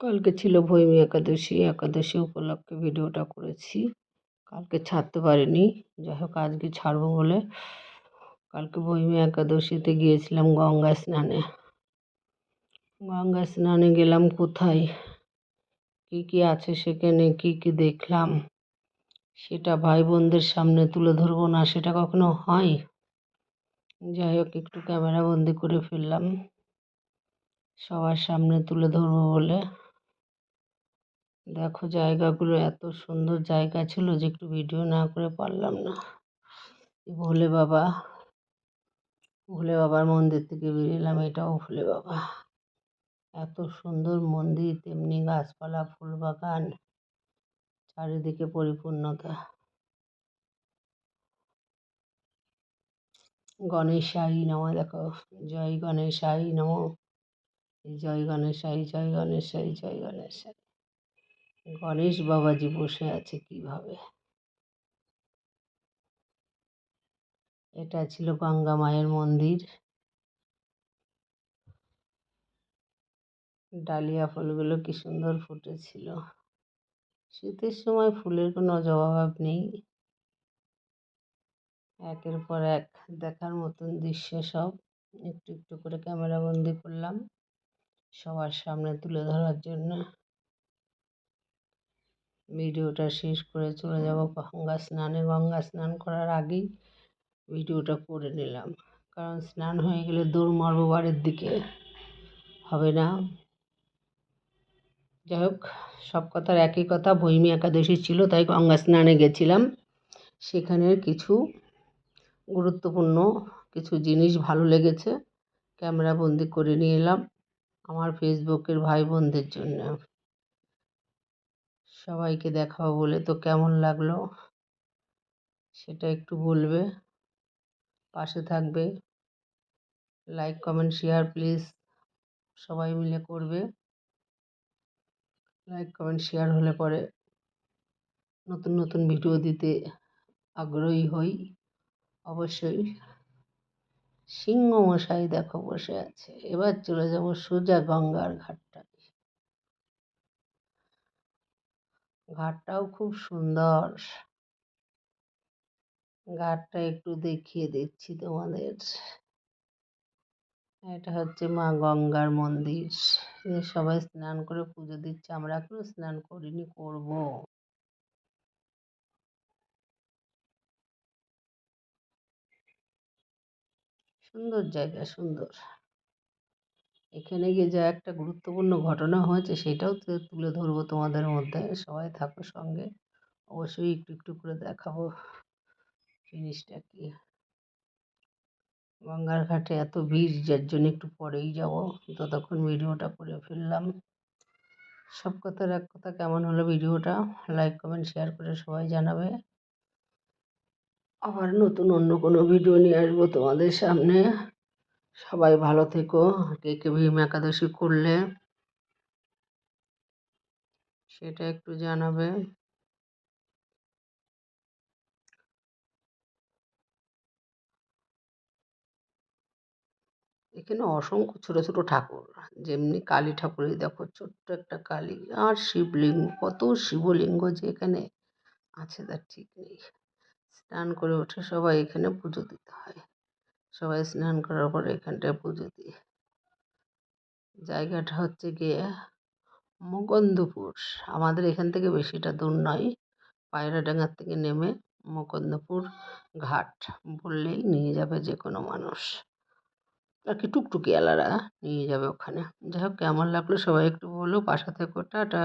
কালকে ছিল ভৈমী একাদশী একাদশী উপলক্ষে ভিডিওটা করেছি। কালকে ছাড়তে পারিনি, যাই হোক আজকে ছাড়বো বলে কালকে ভৈমী একাদশীতে গিয়েছিলাম গঙ্গা স্নানে। গঙ্গা স্নানে গেলাম কোথায়? কী কী আছে সেখানে, কী কী দেখলাম? সেটা ভাই বোনদের সামনে তুলে ধরবো না, সেটা কখনো হয়? যাই হোক, একটু ক্যামেরা বন্দি করে ফেললাম। সবার সামনে তুলে ধরবো বলে। দেখো জায়গাগুলো এত সুন্দর জায়গা ছিল যে একটু ভিডিও না করে পারলাম না। ভোলে বাবা, ভোলে বাবার মন্দির থেকে বেরিয়েলাম এটাও ভোলে বাবা। এত সুন্দর মন্দির, তেমনি গাছপালা, ফুল বাগান, চারিদিকে পরিপূর্ণতা। গণেশাই নম, দেখো, জয় গণেশাই নম। জয় গণেশাই জয় গণেশাই জয় গণেশাই গণেশ বাবাজি বসে আছে কীভাবে? এটা ছিল গঙ্গা মায়ের মন্দির। ডালিয়া ফুলগুলো কি সুন্দর ফুটেছিল। শীতের সময় ফুলের কোনো জবাব নেই। একের পর এক দেখার মতন দৃশ্য সব। একটু একটু করে ক্যামেরা বন্দি করলাম। সবার সামনে তুলে ধরার জন্য ভিডিওটা শেষ করে চলে যাব গঙ্গা স্নানে। গঙ্গা স্নান করার আগেই ভিডিওটা করে নিলাম। কারণ স্নান হয়ে গেলে দৌড় মারবো বাড়ির দিকে। হবে না? যাই হোক সব কথার একই কথা। ভৈমী একাদশী ছিল তাই গঙ্গা স্নানে গেছিলাম। সেখানের কিছু গুরুত্বপূর্ণ কিছু জিনিস ভালো লেগেছে। ক্যামেরা বন্দি করে নিয়ে এলাম আমার ফেসবুকের ভাই বোনদের জন্য। সবাইকে দেখাবো বলে। তো কেমন লাগল? সেটা একটু বলবে। পাশে থাকবে। লাইক কমেন্ট শেয়ার প্লিজ সবাই মিলে করবে। লাইক কমেন্ট শেয়ার হলে পরে নতুন নতুন ভিডিও দিতে আগ্রহী হই। অবশ্যই সিংহ মশাই দেখো বসে আছে। এবার চলে যাব সোজা গঙ্গার ঘাটটায়। ঘাটটাও খুব সুন্দর। ঘাটটা একটু দেখিয়ে দিচ্ছি তোমাদের। এটা হচ্ছে মা গঙ্গার মন্দির। সবাই স্নান করে পুজো দিচ্ছে। আমরা এখনও স্নান করিনি, করব। সুন্দর জায়গা, সুন্দর। এখানে গিয়ে যা একটা গুরুত্বপূর্ণ ঘটনা হয়েছে, সেটাও তুলে ধরবো তোমাদের মধ্যে। সবাই থাকো সঙ্গে। অবশ্যই একটু একটু করে দেখাবো জিনিসটা কি। গঙ্গার ঘাটে এত ভিড়, যার জন্য একটু পরেই যাব। ততক্ষণ ভিডিওটা করে ফেললাম। সব কথার এক কথা, কেমন হলো ভিডিওটা? লাইক কমেন্ট শেয়ার করে সবাই জানাবে। আবার নতুন অন্য কোনো ভিডিও নিয়ে আসব তোমাদের সামনে। সবাই ভালো থেকো। কে কে ভীম একাদশী করলে? সেটা একটু জানাবে। এখানে অসংখ্য ছোট ছোট ঠাকুর। যেমনি কালী ঠাকুরই দেখো, ছোট্ট একটা কালী আর শিবলিঙ্গ। কত শিবলিঙ্গ যে এখানে আছে তার ঠিক নেই। স্নান করে উঠে সবাই এখানে পুজো দিতে হয়। সবাই স্নান করার পরে এখানটায় পুজো দিই। জায়গাটা হচ্ছে গিয়ে মুকন্দপুর। আমাদের এখান থেকে বেশিটা দূর নয়, পায়রাডাঙ্গার থেকে নেমে মুকন্দপুর ঘাট বললেই নিয়ে যাবে যে কোনো মানুষ। আর কি টুকটুকি আলারা নিয়ে যাবে ওখানে। যাই হোক, কেমন লাগল সবাই একটু বলো। পাশে থেকো, টাটা।